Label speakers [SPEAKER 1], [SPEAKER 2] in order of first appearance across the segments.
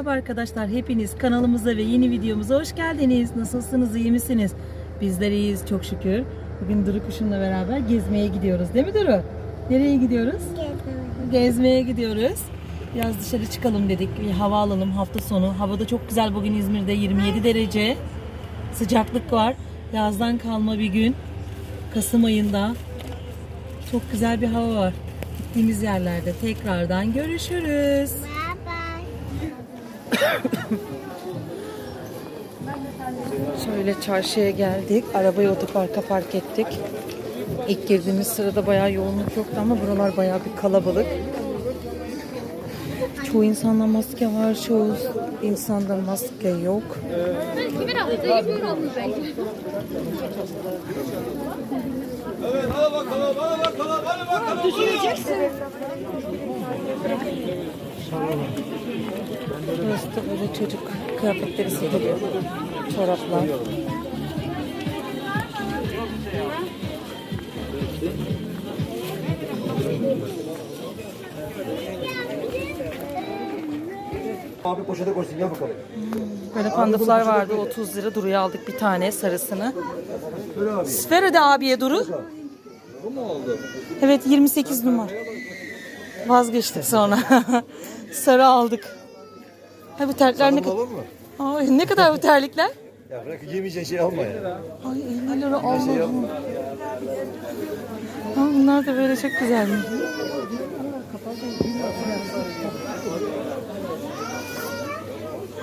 [SPEAKER 1] Merhaba arkadaşlar hepiniz kanalımıza ve yeni videomuza hoş geldiniz. Nasılsınız iyi misiniz? Bizler iyiyiz çok şükür. Bugün Duru kuşumla beraber gezmeye gidiyoruz değil mi Duru? Nereye gidiyoruz? Gezmeye gidiyoruz. Biraz dışarı çıkalım dedik. Bir hava alalım hafta sonu. Hava da çok güzel bugün İzmir'de 27 derece. Sıcaklık var. Yazdan kalma bir gün. Kasım ayında. Çok güzel bir hava var. Gittiğimiz yerlerde tekrardan görüşürüz. Şöyle çarşıya geldik. Arabayı otoparka park ettik. İlk girdiğimiz sırada bayağı yoğunluk yoktu ama buralar bayağı bir kalabalık. Çoğu insanda maske var, çoğu insanda maske yok. Burası da böyle çocuk kıyafetleri satılıyor. Çoraplar.
[SPEAKER 2] Abi poşete koysun gel bakalım.
[SPEAKER 1] Böyle pandaflar vardı 30 lira. Duru'ya aldık bir tane sarısını. Hadi abiye Duru.
[SPEAKER 2] Bu mu oldu?
[SPEAKER 1] Evet 28 numara. Vazgeçtik sonra. Sarı aldık. Ha bu terlikler ne kadar?
[SPEAKER 2] Olur mu?
[SPEAKER 1] Ay, ne kadar bu terlikler?
[SPEAKER 2] Ya bırak yemeyeceğin şey alma ya.
[SPEAKER 1] Ay 50 lira Allah'ım.
[SPEAKER 2] alma.
[SPEAKER 1] Ha, bunlar da böyle çok.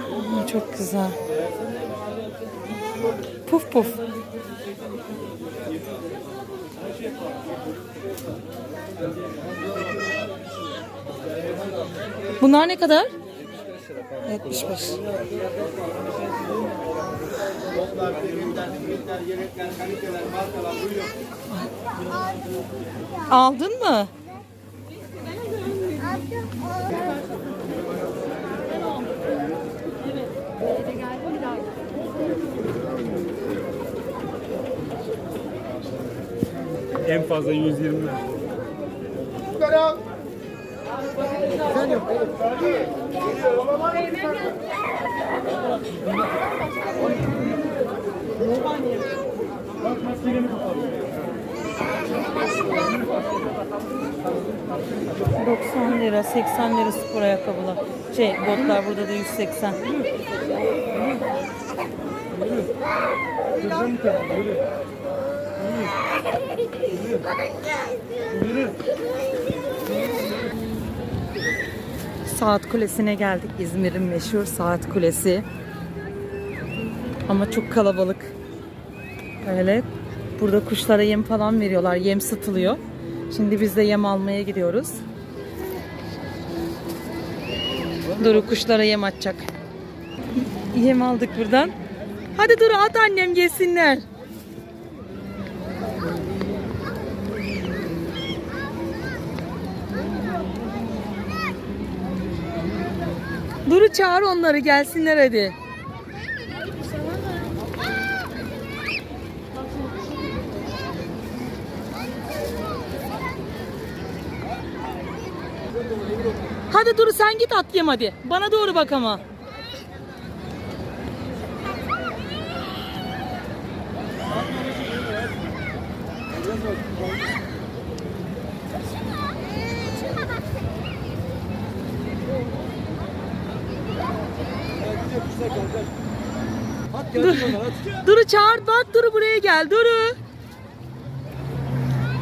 [SPEAKER 1] Hmm, Çok güzel. Puf puf. Bunlar ne kadar? 75. Aldın mı?
[SPEAKER 3] En fazla 120 lira.
[SPEAKER 1] Hı. 90 lira, 80 lira spor ayakkabılar. Şey, botlar burada da 180. Saat Kulesi'ne geldik. İzmir'in meşhur Saat Kulesi. Ama çok kalabalık. Öyle. Burada kuşlara yem falan veriyorlar. Yem satılıyor. Şimdi biz de yem almaya gidiyoruz. Duru kuşlara yem atacak. Yem aldık buradan. Hadi Duru at annem yesinler. Duru çağır onları gelsinler hadi. Hadi Duru sen git at yem hadi. Bana doğru bak ama.
[SPEAKER 2] At gelsin onlar at.
[SPEAKER 1] Duru çağır bak Duru buraya gel Duru.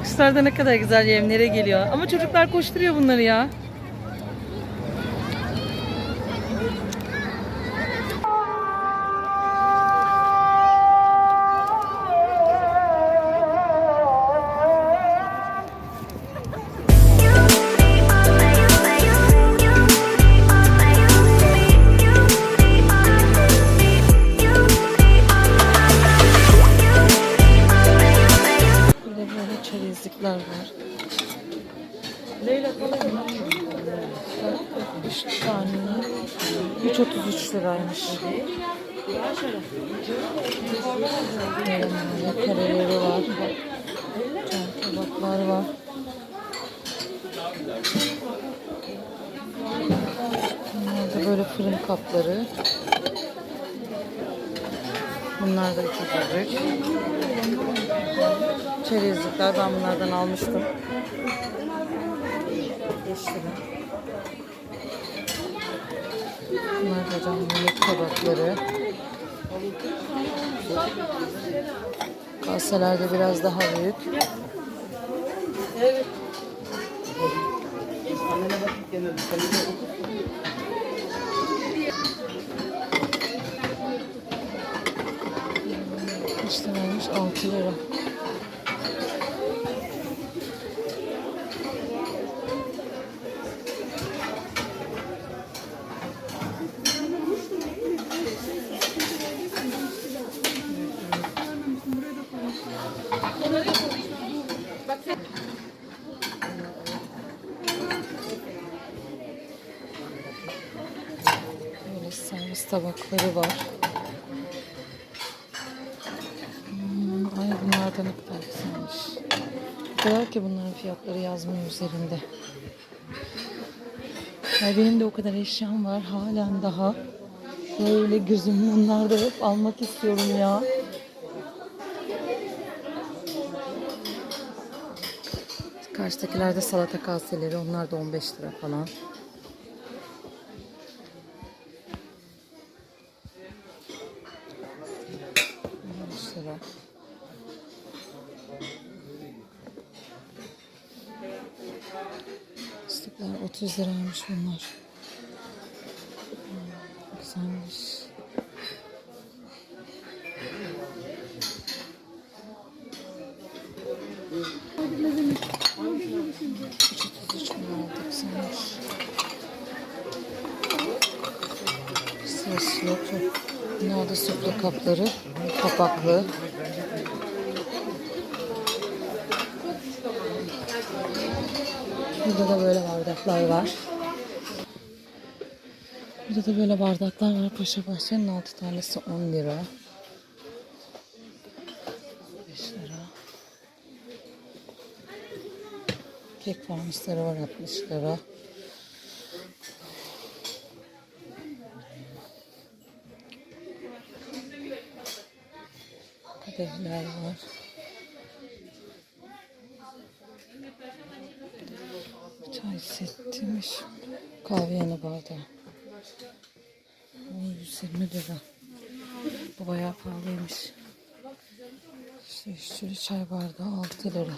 [SPEAKER 1] Kuşlar da ne kadar güzel yemlere geliyor. Ama çocuklar koşturuyor bunları ya. Böyle fırın kapları. Bunlar da iki bebek. Çerezlikler ben bunlardan almıştım. 5 lira. Bunlar da yemek tabakları. Kaseler de biraz daha büyük. İşte vermiş 6 lira. Böyle servis tabakları var. Hmm, ay bunlar da ne kadar güzelmiş. O kadar ki bunların fiyatları yazmıyor üzerinde. Ay benim de o kadar eşyam var. Halen daha böyle gözüm bunlarda hep almak istiyorum ya. Karşıdakiler de salata kaseleri. Onlar da 15 lira falan. 8 liraymış bunlar. Güzelmiş. Soslu, ne oldu sütlü kapları, kapaklı. Burada da böyle bardaklar var. Burada da böyle bardaklar var. Paşa Bahçe'nin 6 tanesi 10 lira. 5 lira. Kek fanusları var 60 lira. Kadehler var. Çay setiymiş. Kahve yanı bardağı. O 120 lira. Bu bayağı pahalıymış. İşte üçlü çay bardağı 6 lira.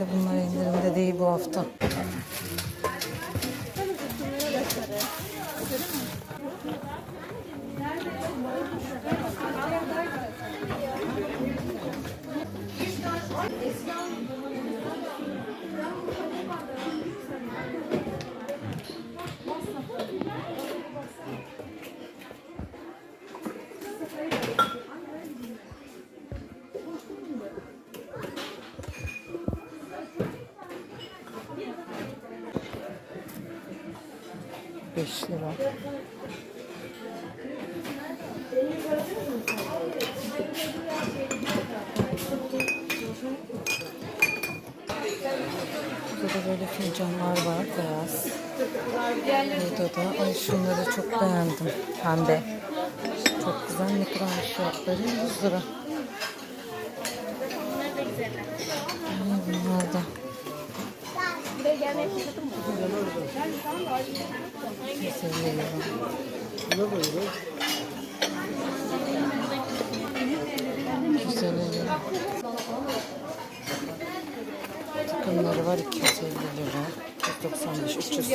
[SPEAKER 1] Herhalde bunlar indirimde değil bu hafta. Beş lira. Burada da böyle fincanlar var beyaz. Burada da ay şunları çok beğendim. Pembe. Çok güzel. Ne kadar fiyatları? 100 lira. Ay bunlar da. Güzel lira. Güzel lira. Bunları var 250 lira. 195, 300.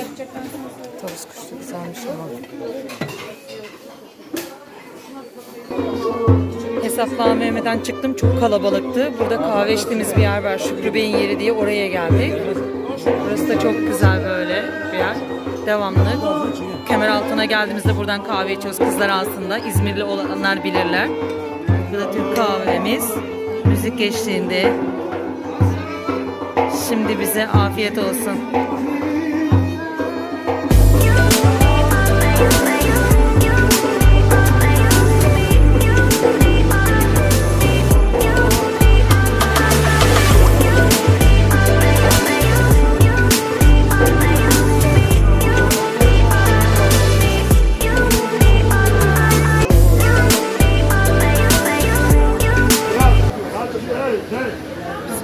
[SPEAKER 1] Tavus kuşu güzelmiş ama. Hesaplamemeden çıktım. Çok kalabalıktı. Burada kahve içtiğimiz bir yer var. Şükrü Bey'in yeri diye oraya geldik. Burası da çok güzel böyle bir yer. Devamlı. Kemer altına geldiğimizde buradan kahve içiyoruz kızlar aslında. İzmirli olanlar bilirler. Bu da Türk kahvemiz. Müzik eşliğinde. Şimdi bize afiyet olsun.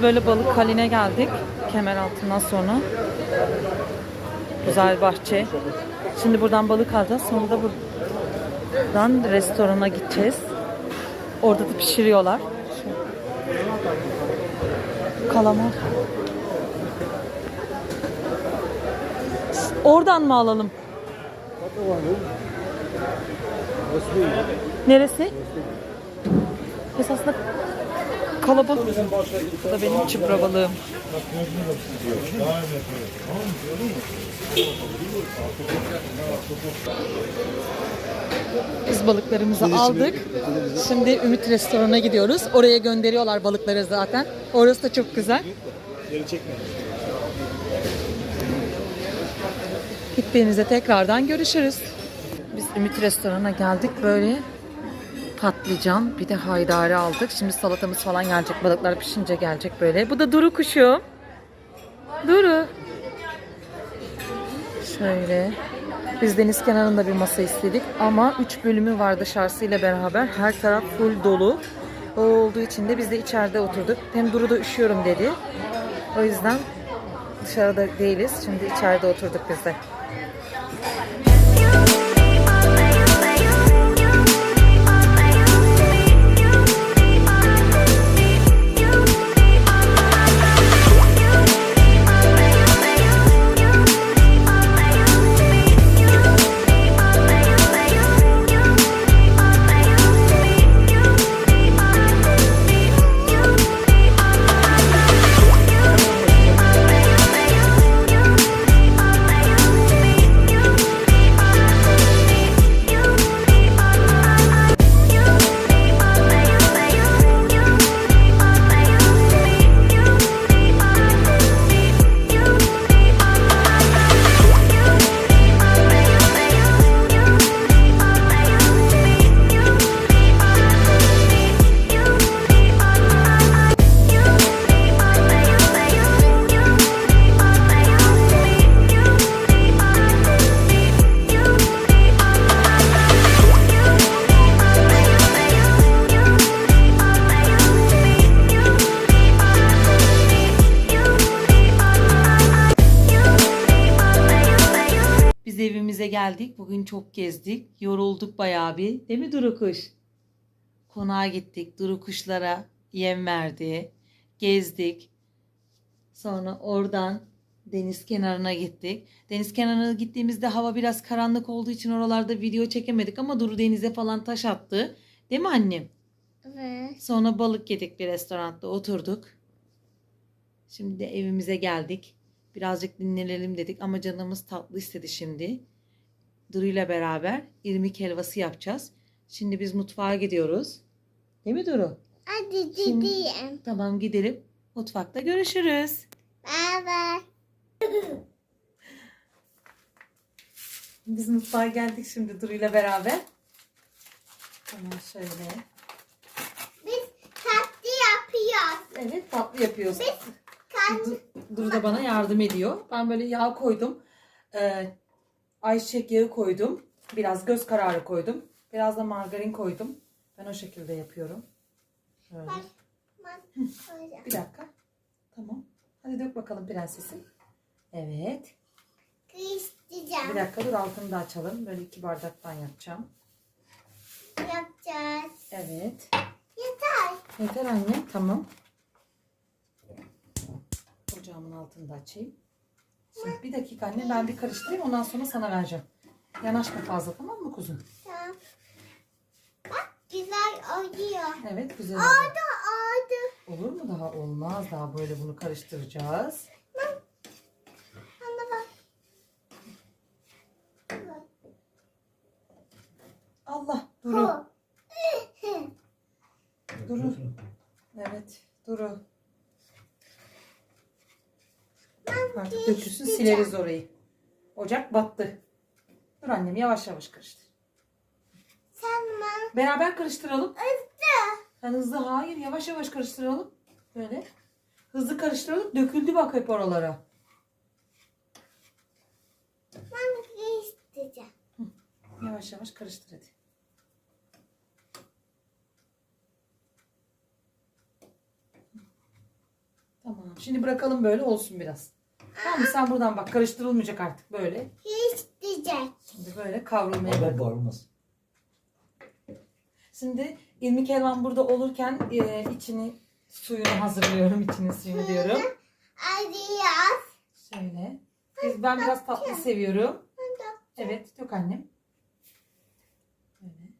[SPEAKER 1] Böyle balık haline geldik. Kemer altından sonra. Güzel bahçe. Şimdi buradan balık alacağız. Sonra da buradan restorana gideceğiz. Orada da pişiriyorlar. Kalamar. Oradan mı alalım? Neresi? Esasında kalabalık. Bu da benim çıpra balığım. Biz balıklarımızı aldık. Şimdi Ümit restorana gidiyoruz. Oraya gönderiyorlar balıkları zaten. Orası da çok güzel. Gittiğinizde tekrardan görüşürüz. Biz Ümit restorana geldik. Böyle patlıcan bir de haydari aldık. Şimdi salatamız falan gelecek. Balıklar pişince gelecek böyle. Bu da Duru kuşu. Duru. Şöyle. Biz deniz kenarında bir masa istedik ama 3 bölümü var dışarısıyla beraber. Her taraf full dolu. O olduğu için de biz de içeride oturduk. Hem Duru da üşüyorum dedi. O yüzden dışarıda değiliz. Şimdi içeride oturduk biz de. Geldik. Bugün çok gezdik. Yorulduk bayağı bir. Değil mi Duru Kuş? Konağa gittik. Duru kuşlara yem verdi. Gezdik. Sonra oradan deniz kenarına gittik. Deniz kenarına gittiğimizde hava biraz karanlık olduğu için oralarda video çekemedik ama Duru denize falan taş attı. Değil mi annem?
[SPEAKER 4] Evet.
[SPEAKER 1] Sonra balık yedik bir restoranda oturduk. Şimdi de evimize geldik. Birazcık dinlenelim dedik ama canımız tatlı istedi şimdi. Duru ile beraber irmik helvası yapacağız. Şimdi biz mutfağa gidiyoruz. Değil mi Duru?
[SPEAKER 4] Hadi gideyim.
[SPEAKER 1] Tamam gidelim. Mutfakta görüşürüz.
[SPEAKER 4] Baba.
[SPEAKER 1] Biz mutfağa geldik şimdi Duru ile beraber. Hemen şöyle.
[SPEAKER 4] Biz tatlı yapıyoruz.
[SPEAKER 1] Evet tatlı yapıyoruz.
[SPEAKER 4] Kendi
[SPEAKER 1] Du- Duru da bana yardım ediyor. Ben böyle yağ koydum. Ee, ayçiçek yağı koydum. Biraz göz kararı koydum. Biraz da margarin koydum. Ben o şekilde yapıyorum. Şöyle. Bir dakika. Tamam. Hadi dök bakalım prensesim. Evet. Bir dakika dur altını da açalım. Böyle iki bardaktan yapacağım.
[SPEAKER 4] Yapacağız.
[SPEAKER 1] Evet.
[SPEAKER 4] Yeter.
[SPEAKER 1] Yeter anne. Tamam. ocağımın altında açayım. Şimdi bir dakika anne ben bir karıştırayım ondan sonra sana vereceğim. Yanaşma fazla tamam mı kuzum?
[SPEAKER 4] Tamam. Bak güzel oluyor.
[SPEAKER 1] Evet güzel oldu.
[SPEAKER 4] Oldu oldu.
[SPEAKER 1] Olur mu daha? Olmaz. Daha böyle bunu karıştıracağız.
[SPEAKER 4] Bana bak.
[SPEAKER 1] Allah Duru. Duru. Evet Duru. Artık dökülsün sileriz orayı. Ocak battı. Dur annem yavaş yavaş karıştır.
[SPEAKER 4] Sen bana
[SPEAKER 1] Beraber karıştıralım.
[SPEAKER 4] ıstı.
[SPEAKER 1] Sen hızlı hayır yavaş yavaş karıştıralım. Böyle. Hızlı karıştıralım. Döküldü bak hep oralara.
[SPEAKER 4] Ben isteyeceğim.
[SPEAKER 1] Yavaş yavaş karıştır hadi. Tamam. Şimdi bırakalım böyle olsun biraz. Tamam mı? Sen buradan bak karıştırılmayacak artık böyle.
[SPEAKER 4] İsteyecek.
[SPEAKER 1] Şimdi böyle kavrulmaya bırak.
[SPEAKER 2] bağırmaz.
[SPEAKER 1] Şimdi irmik helvam burada olurken e, içini suyunu hazırlıyorum. İçinin suyunu diyorum.
[SPEAKER 4] Adios.
[SPEAKER 1] Şöyle. Biz, ben biraz tatlı seviyorum. Evet dök annem. Böyle.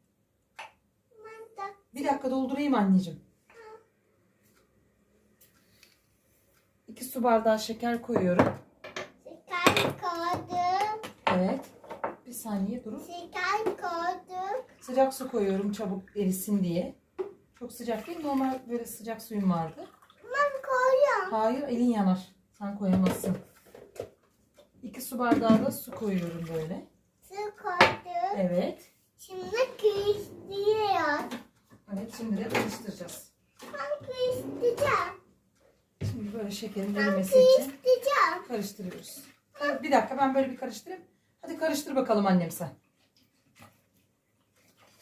[SPEAKER 1] Bir dakika doldurayım anneciğim. İki su bardağı şeker koyuyorum.
[SPEAKER 4] Şeker koydum.
[SPEAKER 1] Evet. Bir saniye durun.
[SPEAKER 4] Şeker koydum.
[SPEAKER 1] Sıcak su koyuyorum çabuk erisin diye. Çok sıcak değil. Normal böyle sıcak suyum vardı.
[SPEAKER 4] Ben koyuyorum.
[SPEAKER 1] Hayır elin yanar. Sen koyamazsın. İki su bardağı da su koyuyorum böyle.
[SPEAKER 4] Su koydum.
[SPEAKER 1] Evet.
[SPEAKER 4] Şimdi kıyıştırıyor.
[SPEAKER 1] Evet şimdi de karıştıracağız.
[SPEAKER 4] Ben kıyıştıracağım.
[SPEAKER 1] Şimdi böyle şekerin erimesi için karıştırıyoruz. Evet, bir dakika ben böyle bir karıştırayım. Hadi karıştır bakalım annem sen.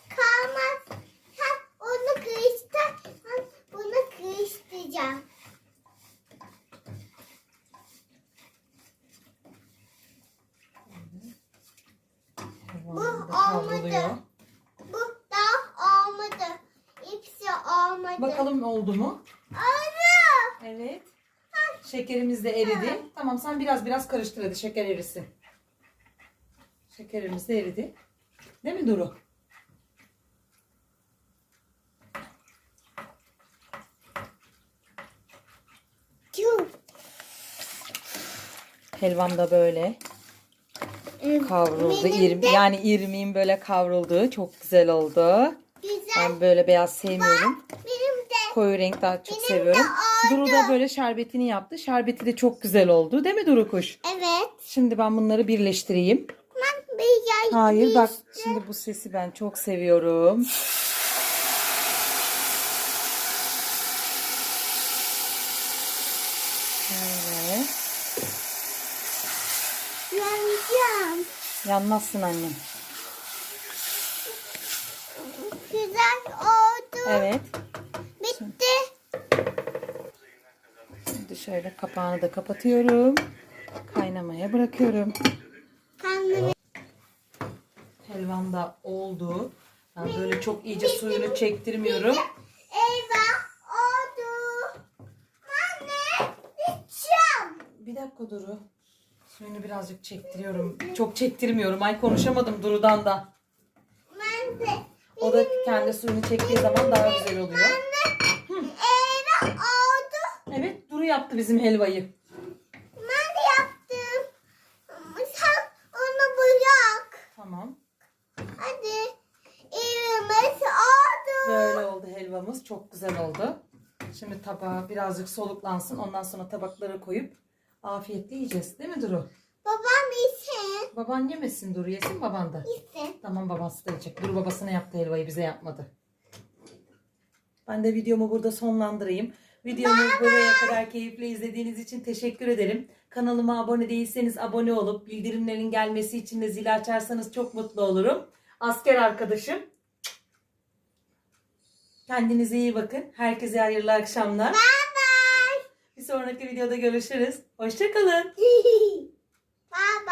[SPEAKER 4] Kalmaz. Sen onu kıyıştır. Ben bunu kıyıştıracağım. Bu
[SPEAKER 1] kavruluyor.
[SPEAKER 4] olmadı. Bu daha olmadı. İpsi olmadı.
[SPEAKER 1] Bakalım oldu mu?
[SPEAKER 4] Oldu.
[SPEAKER 1] Evet. Şekerimiz de eridi. Tamam sen biraz biraz karıştır hadi şeker erisin. Şekerimiz de eridi. Değil mi Duru? Helvam da böyle kavruldu.
[SPEAKER 4] Benim
[SPEAKER 1] İrmi, yani irmiğin böyle kavruldu. Çok güzel oldu.
[SPEAKER 4] Güzel.
[SPEAKER 1] Ben böyle beyaz sevmiyorum.
[SPEAKER 4] De.
[SPEAKER 1] Koyu renk daha çok
[SPEAKER 4] Benim de
[SPEAKER 1] seviyorum.
[SPEAKER 4] oldu.
[SPEAKER 1] Duru da böyle şerbetini yaptı. Şerbeti de çok güzel oldu. Değil mi Duru kuş?
[SPEAKER 4] Evet.
[SPEAKER 1] Şimdi ben bunları birleştireyim.
[SPEAKER 4] Ben bir yay
[SPEAKER 1] Hayır bak şimdi bu sesi ben çok seviyorum. Şöyle.
[SPEAKER 4] Yanacağım.
[SPEAKER 1] Yanmazsın annem.
[SPEAKER 4] Güzel oldu.
[SPEAKER 1] Evet.
[SPEAKER 4] Bitti.
[SPEAKER 1] Şimdi şöyle kapağını da kapatıyorum. Kaynamaya bırakıyorum.
[SPEAKER 4] Kendimi
[SPEAKER 1] Helvam da oldu. Ben böyle çok iyice suyunu çektirmiyorum.
[SPEAKER 4] eyvah oldu. Anne.
[SPEAKER 1] Bir dakika Duru. Suyunu birazcık çektiriyorum. Çok çektirmiyorum. Ay konuşamadım Duru'dan da.
[SPEAKER 4] Ben de.
[SPEAKER 1] O da kendi suyunu çektiği zaman daha güzel oluyor. Evet Duru yaptı bizim helvayı.
[SPEAKER 4] Ben de yaptım. Sen onu bırak.
[SPEAKER 1] Tamam.
[SPEAKER 4] Hadi. Evimiz oldu.
[SPEAKER 1] Böyle oldu helvamız. Çok güzel oldu. Şimdi tabağa birazcık soluklansın. Ondan sonra tabaklara koyup afiyetle yiyeceğiz. Değil mi Duru?
[SPEAKER 4] Babam için.
[SPEAKER 1] Baban yemesin Duru. Yesin baban da.
[SPEAKER 4] İsin.
[SPEAKER 1] Tamam babası da yiyecek. Duru babasına yaptı helvayı bize yapmadı. Ben de videomu burada sonlandırayım. Videomu buraya kadar keyifle izlediğiniz için teşekkür ederim. Kanalıma abone değilseniz abone olup bildirimlerin gelmesi için de zil açarsanız çok mutlu olurum. Asker arkadaşım. Kendinize iyi bakın. Herkese hayırlı akşamlar.
[SPEAKER 4] Bye bye.
[SPEAKER 1] Bir sonraki videoda görüşürüz. Hoşçakalın.
[SPEAKER 4] bye bye.